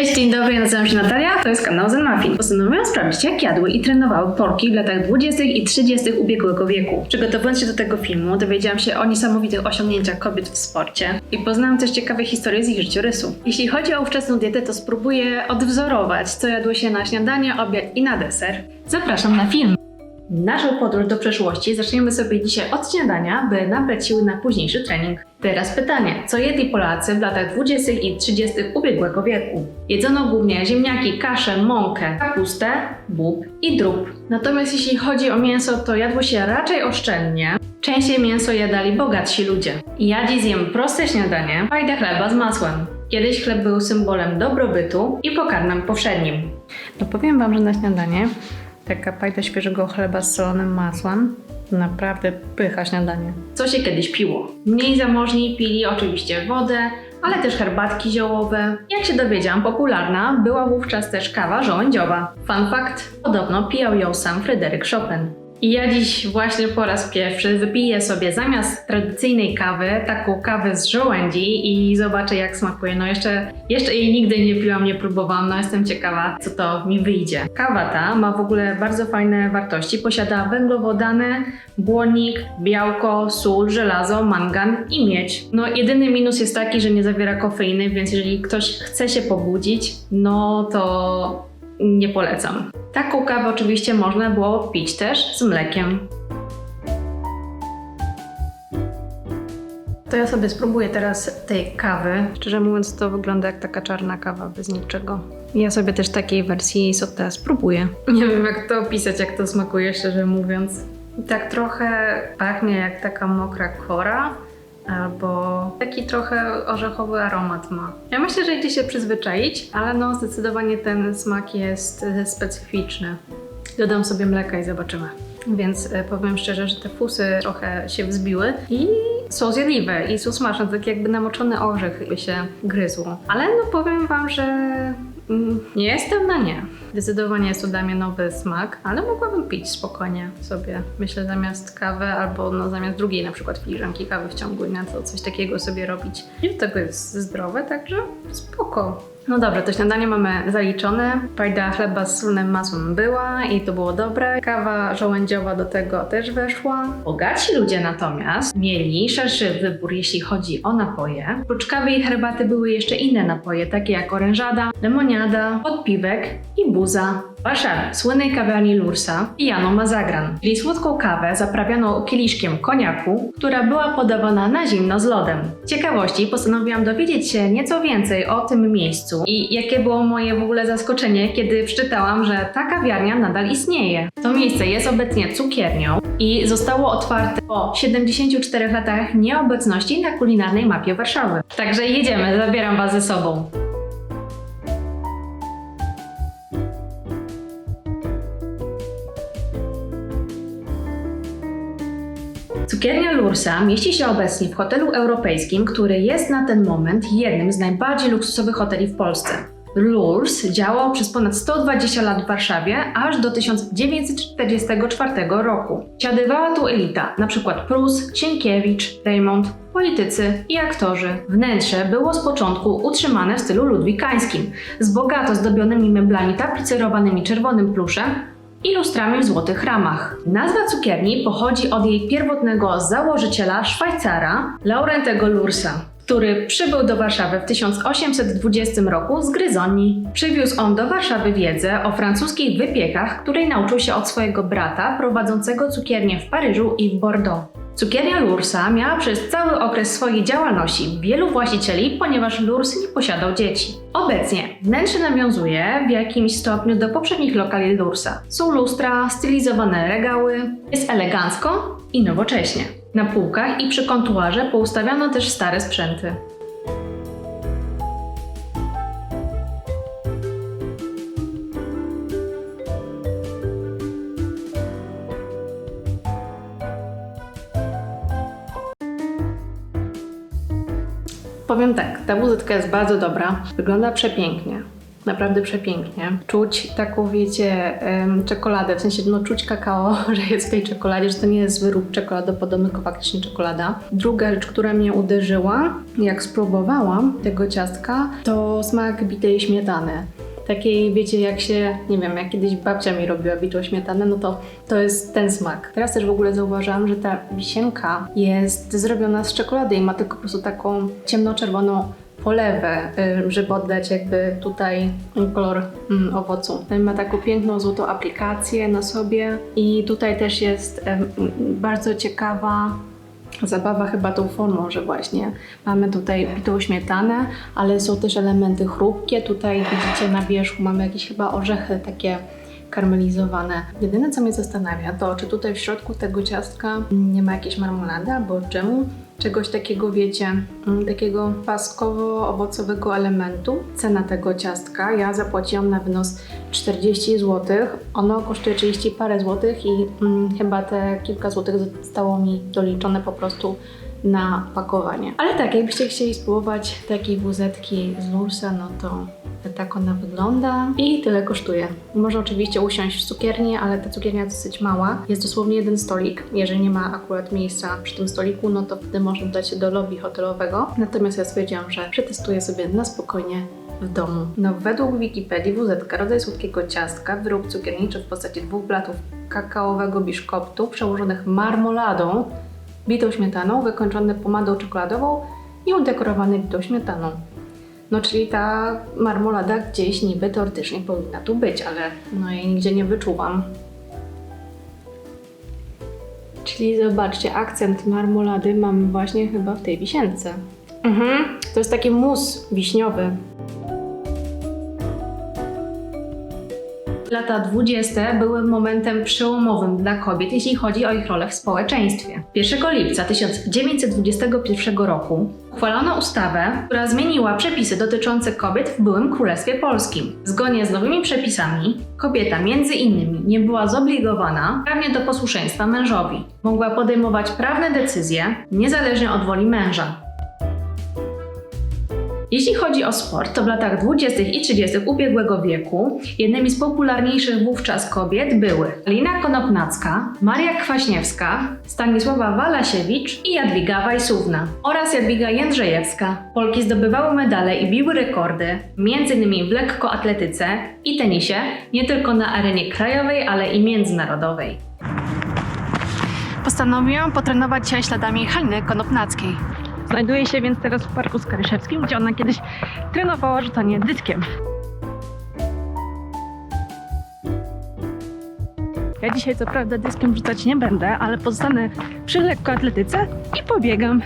Cześć, dzień dobry, nazywam się Natalia, to jest kanał Zen Muffin. Postanowiłam sprawdzić, jak jadły i trenowały Polki w latach 20. i 30. ubiegłego wieku. Przygotowując się do tego filmu, dowiedziałam się o niesamowitych osiągnięciach kobiet w sporcie i poznałam też ciekawe historie z ich życiorysu. Jeśli chodzi o ówczesną dietę, to spróbuję odwzorować, co jadło się na śniadanie, obiad i na deser. Zapraszam na film! Naszą podróż do przeszłości zaczniemy sobie dzisiaj od śniadania, by nabrać siły na późniejszy trening. Teraz pytanie, co jedli Polacy w latach 20. i 30. ubiegłego wieku? Jedzono głównie ziemniaki, kaszę, mąkę, kapustę, bób i drób. Natomiast jeśli chodzi o mięso, to jadło się raczej oszczędnie. Częściej mięso jadali bogatsi ludzie. Ja dziś zjem proste śniadanie, fajdę chleba z masłem. Kiedyś chleb był symbolem dobrobytu i pokarmem powszednim. No powiem wam, że na śniadanie taka pajda świeżego chleba z solonym masłem naprawdę pycha śniadanie. Co się kiedyś piło? Mniej zamożni pili oczywiście wodę, ale też herbatki ziołowe. Jak się dowiedziałam, popularna była wówczas też kawa żołędziowa. Fun fact, podobno pijał ją sam Fryderyk Chopin. I ja dziś właśnie po raz pierwszy wypiję sobie zamiast tradycyjnej kawy taką kawę z żołędzi i zobaczę jak smakuje. No jeszcze, jeszcze jej nigdy nie piłam, nie próbowałam, no jestem ciekawa co to mi wyjdzie. Kawa ta ma w ogóle bardzo fajne wartości. Posiada węglowodany, błonnik, białko, sól, żelazo, mangan i miedź. No jedyny minus jest taki, że nie zawiera kofeiny, więc jeżeli ktoś chce się pobudzić, no to nie polecam. Taką kawę oczywiście można było pić też z mlekiem. To ja sobie spróbuję teraz tej kawy. Szczerze mówiąc, to wygląda jak taka czarna kawa bez niczego. Ja sobie też takiej wersji sote spróbuję. Nie wiem, jak to opisać, jak to smakuje, szczerze mówiąc. Tak trochę pachnie jak taka mokra kora, albo taki trochę orzechowy aromat ma. Ja myślę, że idzie się przyzwyczaić, ale no zdecydowanie ten smak jest e, specyficzny. Dodam sobie mleka i zobaczymy. Więc e, powiem szczerze, że te fusy trochę się wzbiły i są zjadliwe i są smaczne, tak jakby namoczony orzech by się gryzł. Ale no powiem wam, że nie jestem na nie. Zdecydowanie jest to dla mnie nowy smak, ale mogłabym pić spokojnie sobie, myślę, zamiast kawy albo no, zamiast drugiej na przykład filiżanki kawy w ciągu dnia, to coś takiego sobie robić. I do tego jest zdrowe, także spoko. No dobrze, to śniadanie mamy zaliczone. Pajda chleba z sólnym masłem była i to było dobre. Kawa żołędziowa do tego też weszła. Bogaci ludzie natomiast mieli szerszy wybór, jeśli chodzi o napoje. Oprócz kawy i herbaty były jeszcze inne napoje, takie jak orężada, lemoniada, podpiwek i buza. Warszawie, słynnej kawiarni Lursa, pijano mazagran, czyli słodką kawę zaprawianą kieliszkiem koniaku, która była podawana na zimno z lodem. Ciekawości postanowiłam dowiedzieć się nieco więcej o tym miejscu i jakie było moje w ogóle zaskoczenie, kiedy przeczytałam, że ta kawiarnia nadal istnieje. To miejsce jest obecnie cukiernią i zostało otwarte po 74 latach nieobecności na kulinarnej mapie Warszawy. Także jedziemy, zabieram Was ze sobą. Cukiernia Lursa mieści się obecnie w hotelu europejskim, który jest na ten moment jednym z najbardziej luksusowych hoteli w Polsce. Lurs działał przez ponad 120 lat w Warszawie, aż do 1944 roku. Siadywała tu elita, np. Prus, Sienkiewicz, Raymond, politycy i aktorzy. Wnętrze było z początku utrzymane w stylu ludwikańskim, z bogato zdobionymi meblami tapicerowanymi czerwonym pluszem i lustrami w złotych ramach. Nazwa cukierni pochodzi od jej pierwotnego założyciela Szwajcara, Laurentego Lursa, który przybył do Warszawy w 1820 roku z Gryzonii. Przywiózł on do Warszawy wiedzę o francuskich wypiekach, której nauczył się od swojego brata prowadzącego cukiernię w Paryżu i w Bordeaux. Cukiernia Lursa miała przez cały okres swojej działalności wielu właścicieli, ponieważ Lurs nie posiadał dzieci. Obecnie wnętrze nawiązuje w jakimś stopniu do poprzednich lokali Lursa. Są lustra, stylizowane regały, jest elegancko i nowocześnie. Na półkach i przy kontuarze poustawiano też stare sprzęty. Powiem tak, ta wuzetka jest bardzo dobra, wygląda przepięknie. Naprawdę przepięknie. Czuć taką, wiecie, em, czekoladę, w sensie no czuć kakao, że jest w tej czekoladzie, że to nie jest wyrób czekoladopodobny, tylko faktycznie czekolada. Druga rzecz, która mnie uderzyła, jak spróbowałam tego ciastka, to smak bitej śmietany. Takiej, wiecie, jak się, nie wiem, jak kiedyś babcia mi robiła bitą śmietanę, no to to jest ten smak. Teraz też w ogóle zauważyłam, że ta wisienka jest zrobiona z czekolady i ma tylko po prostu taką ciemnoczerwoną polewę, y, żeby oddać jakby tutaj kolor mm, owocu. Ma taką piękną złotą aplikację na sobie i tutaj też jest em, bardzo ciekawa zabawa chyba tą formą, że właśnie mamy tutaj bitą śmietanę, ale są też elementy chrupkie. Tutaj widzicie na wierzchu mamy jakieś chyba orzechy takie karmelizowane. Jedyne co mnie zastanawia to, czy tutaj w środku tego ciastka nie ma jakiejś marmolady albo dżemu, czegoś takiego, wiecie, mm, takiego paskowo-owocowego elementu. Cena tego ciastka, ja zapłaciłam na wynos 40 zł. Ono kosztuje 30 parę złotych i mm, chyba te kilka złotych zostało mi doliczone po prostu na pakowanie. Ale tak, jakbyście chcieli spróbować takiej wuzetki z Lursa, no to tak ona wygląda i tyle kosztuje. Można oczywiście usiąść w cukierni, ale ta cukiernia jest dosyć mała. Jest dosłownie jeden stolik. Jeżeli nie ma akurat miejsca przy tym stoliku, no to wtedy można dać się do lobby hotelowego. Natomiast ja stwierdziłam, że przetestuję sobie na spokojnie w domu. No, według Wikipedii WZ rodzaj słodkiego ciastka, wyrób cukierniczy w postaci dwóch blatów kakaowego biszkoptu przełożonych marmoladą, bitą śmietaną, wykończone pomadą czekoladową i udekorowany bitą śmietaną. No, czyli ta marmolada gdzieś niby teoretycznie powinna tu być, ale no jej nigdzie nie wyczuwam. Czyli zobaczcie, akcent marmolady mamy właśnie chyba w tej wisience. Mhm, to jest taki mus wiśniowy. Lata 20. były momentem przełomowym dla kobiet, jeśli chodzi o ich rolę w społeczeństwie. 1 lipca 1921 roku uchwalono ustawę, która zmieniła przepisy dotyczące kobiet w byłym Królestwie Polskim. Zgodnie z nowymi przepisami, kobieta między innymi nie była zobligowana prawnie do posłuszeństwa mężowi. Mogła podejmować prawne decyzje niezależnie od woli męża. Jeśli chodzi o sport, to w latach 20. i 30. ubiegłego wieku jednymi z popularniejszych wówczas kobiet były Lina Konopnacka, Maria Kwaśniewska, Stanisława Walasiewicz i Jadwiga Wajsówna oraz Jadwiga Jędrzejewska. Polki zdobywały medale i biły rekordy, m.in. w lekkoatletyce i tenisie, nie tylko na arenie krajowej, ale i międzynarodowej. Postanowiłam potrenować dzisiaj śladami Haliny Konopnackiej. Znajduję się więc teraz w Parku Skaryszewskim, gdzie ona kiedyś trenowała rzucanie dyskiem. Ja dzisiaj co prawda dyskiem rzucać nie będę, ale pozostanę przy lekkoatletyce i pobiegam.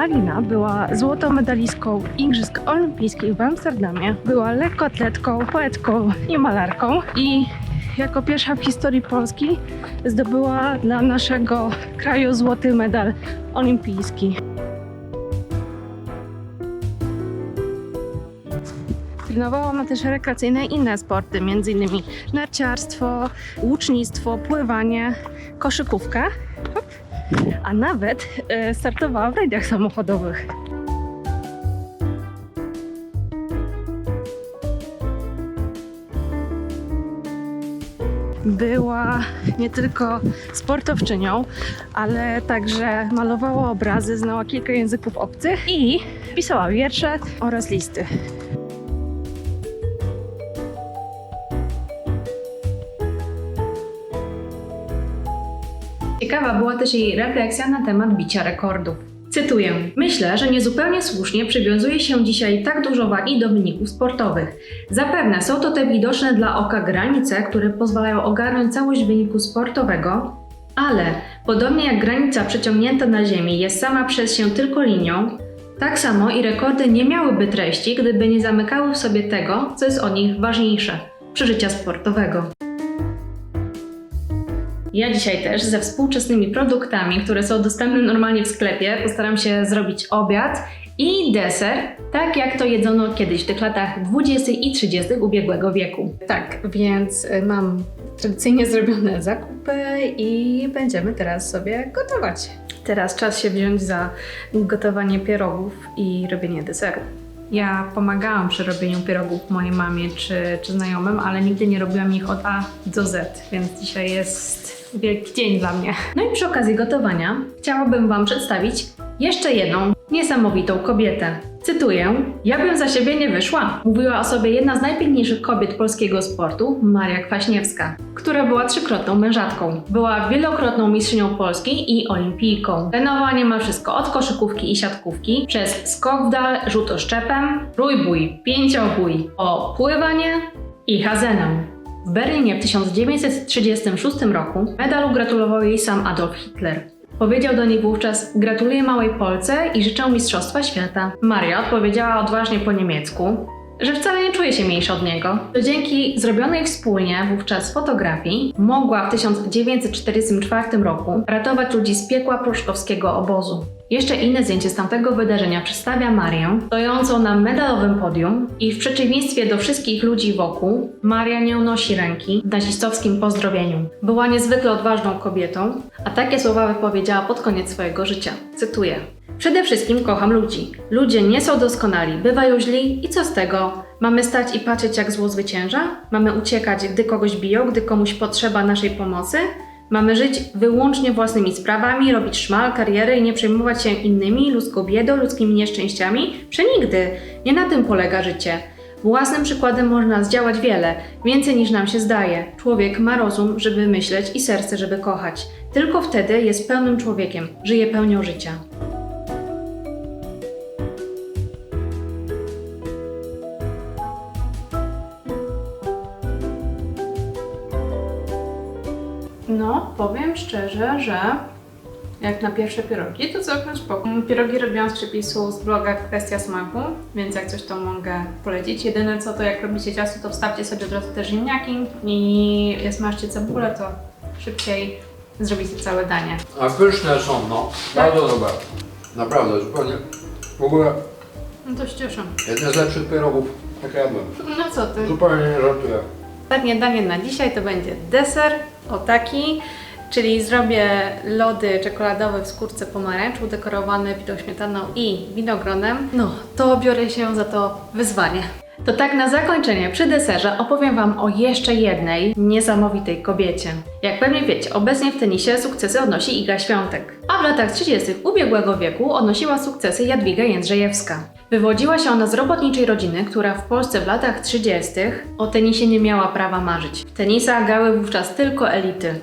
Halina była złotą medalistką Igrzysk Olimpijskich w Amsterdamie. Była lekkoatletką, poetką i malarką. I jako pierwsza w historii Polski zdobyła dla naszego kraju złoty medal olimpijski. Trenowała ona też rekreacyjne inne sporty, m.in. narciarstwo, łucznictwo, pływanie, koszykówkę. A nawet e, startowała w rajdach samochodowych. Była nie tylko sportowczynią, ale także malowała obrazy, znała kilka języków obcych i pisała wiersze oraz listy. Ciekawa była też jej refleksja na temat bicia rekordów. Cytuję: Myślę, że niezupełnie słusznie przywiązuje się dzisiaj tak dużo wagi do wyników sportowych. Zapewne są to te widoczne dla oka granice, które pozwalają ogarnąć całość wyniku sportowego, ale podobnie jak granica przeciągnięta na Ziemi jest sama przez się tylko linią, tak samo i rekordy nie miałyby treści, gdyby nie zamykały w sobie tego, co jest od nich ważniejsze przeżycia sportowego. Ja dzisiaj też ze współczesnymi produktami, które są dostępne normalnie w sklepie, postaram się zrobić obiad i deser, tak jak to jedzono kiedyś w tych latach 20. i 30. ubiegłego wieku. Tak, więc y, mam tradycyjnie zrobione zakupy i będziemy teraz sobie gotować. Teraz czas się wziąć za gotowanie pierogów i robienie deseru. Ja pomagałam przy robieniu pierogów mojej mamie czy, czy znajomym, ale nigdy nie robiłam ich od A do Z, więc dzisiaj jest wielki dzień dla mnie. No i przy okazji gotowania chciałabym Wam przedstawić jeszcze jedną niesamowitą kobietę. Cytuję: Ja bym za siebie nie wyszła. Mówiła o sobie jedna z najpiękniejszych kobiet polskiego sportu, Maria Kwaśniewska, która była trzykrotną mężatką. Była wielokrotną mistrzynią Polski i olimpijką. Trenowała niemal wszystko od koszykówki i siatkówki, przez skok w dal, rzut oszczepem, trójbój, pięciobój, o pływanie i hazenę. W Berlinie w 1936 roku medalu gratulował jej sam Adolf Hitler. Powiedział do niej wówczas: Gratuluję małej Polce i życzę Mistrzostwa Świata. Maria odpowiedziała odważnie po niemiecku, że wcale nie czuje się mniejsza od niego. To dzięki zrobionej wspólnie wówczas fotografii mogła w 1944 roku ratować ludzi z piekła pruszkowskiego obozu. Jeszcze inne zdjęcie z tamtego wydarzenia przedstawia Marię stojącą na medalowym podium i w przeciwieństwie do wszystkich ludzi wokół, Maria nie unosi ręki w nazistowskim pozdrowieniu. Była niezwykle odważną kobietą, a takie słowa wypowiedziała pod koniec swojego życia. Cytuję. Przede wszystkim kocham ludzi. Ludzie nie są doskonali, bywają źli i co z tego? Mamy stać i patrzeć jak zło zwycięża? Mamy uciekać, gdy kogoś biją, gdy komuś potrzeba naszej pomocy? Mamy żyć wyłącznie własnymi sprawami, robić szmal, kariery i nie przejmować się innymi, ludzką biedą, ludzkimi nieszczęściami? Przenigdy! Nie na tym polega życie. Własnym przykładem można zdziałać wiele, więcej niż nam się zdaje. Człowiek ma rozum, żeby myśleć i serce, żeby kochać. Tylko wtedy jest pełnym człowiekiem, żyje pełnią życia. No, powiem szczerze, że jak na pierwsze pierogi, to całkiem spoko. Pierogi robiłam z przepisu z bloga Kwestia Smaku, więc jak coś to mogę polecić. Jedyne co to jak robicie ciasto, to wstawcie sobie od razu te ziemniaki i jak smażcie cebulę, to szybciej zrobicie całe danie. A pyszne są, no. Bardzo dobre. Naprawdę, zupełnie. W ogóle No to się cieszę. jedne z lepszych pierogów, jakie jadłem. No co ty? Zupełnie nie żartuję. Ostatnie danie na dzisiaj to będzie deser, o taki, czyli zrobię lody czekoladowe w skórce pomarańcz, udekorowany pitą śmietaną i winogronem. No, to biorę się za to wyzwanie. To tak na zakończenie, przy deserze opowiem Wam o jeszcze jednej niesamowitej kobiecie. Jak pewnie wiecie, obecnie w tenisie sukcesy odnosi Iga Świątek, a w latach 30. ubiegłego wieku odnosiła sukcesy Jadwiga Jędrzejewska. Wywodziła się ona z robotniczej rodziny, która w Polsce w latach 30. o tenisie nie miała prawa marzyć. W tenisa grały wówczas tylko elity.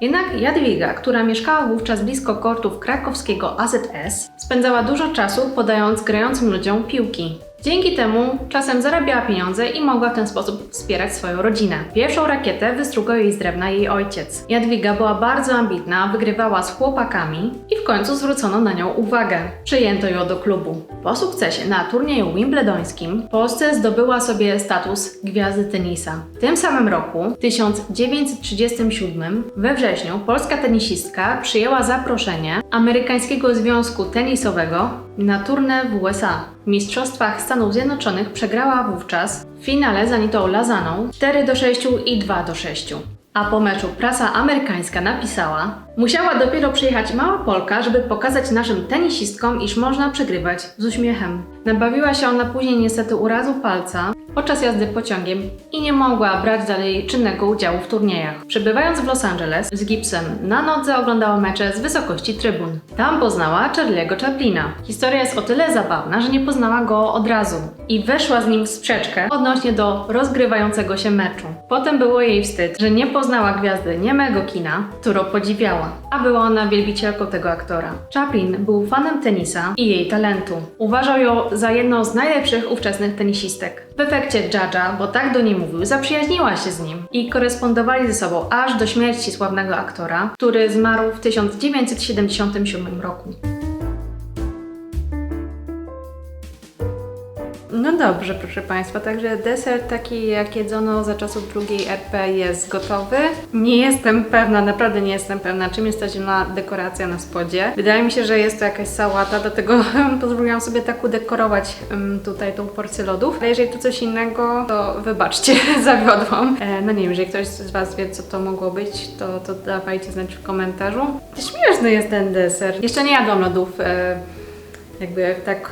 Jednak Jadwiga, która mieszkała wówczas blisko kortów krakowskiego AZS, spędzała dużo czasu podając grającym ludziom piłki. Dzięki temu czasem zarabiała pieniądze i mogła w ten sposób wspierać swoją rodzinę. Pierwszą rakietę wystrugał jej z drewna jej ojciec. Jadwiga była bardzo ambitna, wygrywała z chłopakami i w końcu zwrócono na nią uwagę. Przyjęto ją do klubu. Po sukcesie na turnieju wimbledońskim w Polsce zdobyła sobie status gwiazdy tenisa. W tym samym roku, w 1937, we wrześniu, polska tenisistka przyjęła zaproszenie amerykańskiego związku tenisowego na turnę w USA. W Mistrzostwach Stanów Zjednoczonych przegrała wówczas w finale z Anitą Lazaną 4 do 6 i 2 do 6. A po meczu prasa amerykańska napisała: Musiała dopiero przyjechać mała Polka, żeby pokazać naszym tenisistkom, iż można przegrywać z uśmiechem. Nabawiła się ona później niestety urazu palca podczas jazdy pociągiem i nie mogła brać dalej czynnego udziału w turniejach. Przebywając w Los Angeles z gipsem na nodze oglądała mecze z wysokości trybun. Tam poznała Charlie'ego Chaplina. Historia jest o tyle zabawna, że nie poznała go od razu i weszła z nim w sprzeczkę odnośnie do rozgrywającego się meczu. Potem było jej wstyd, że nie poznała gwiazdy niemego kina, którą podziwiała, a była ona wielbicielką tego aktora. Chaplin był fanem tenisa i jej talentu. Uważał ją za jedną z najlepszych ówczesnych tenisistek. W efekcie Judge'a, bo tak do niej mówił, zaprzyjaźniła się z nim i korespondowali ze sobą aż do śmierci sławnego aktora, który zmarł w 1977 roku. No dobrze, proszę Państwa, także deser taki jak jedzono za czasów drugiej RP jest gotowy. Nie jestem pewna, naprawdę nie jestem pewna, czym jest ta zielona dekoracja na spodzie. Wydaje mi się, że jest to jakaś sałata, dlatego pozwoliłam sobie tak udekorować tutaj tą porcję lodów. Ale jeżeli to coś innego, to wybaczcie, zawiodłam. E, no nie wiem, jeżeli ktoś z Was wie, co to mogło być, to, to dawajcie znać w komentarzu. Śmieszny jest ten deser. Jeszcze nie jadłam lodów e, jakby tak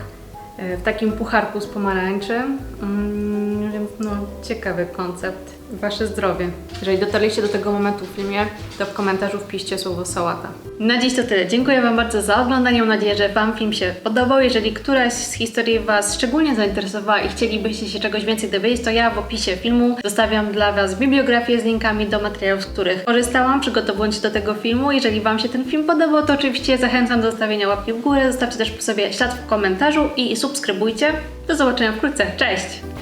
w takim pucharku z pomarańczy. Mm, więc no, ciekawy koncept. Wasze zdrowie. Jeżeli dotarliście do tego momentu w filmie, to w komentarzu wpiszcie słowo sałata. Na dziś to tyle. Dziękuję Wam bardzo za oglądanie. Mam nadzieję, że Wam film się podobał. Jeżeli któraś z historii Was szczególnie zainteresowała i chcielibyście się czegoś więcej dowiedzieć, to ja w opisie filmu zostawiam dla Was bibliografię z linkami do materiałów, z których korzystałam, przygotowując się do tego filmu. Jeżeli Wam się ten film podobał, to oczywiście zachęcam do zostawienia łapki w górę. Zostawcie też sobie ślad w komentarzu i subskrybujcie. Do zobaczenia wkrótce. Cześć!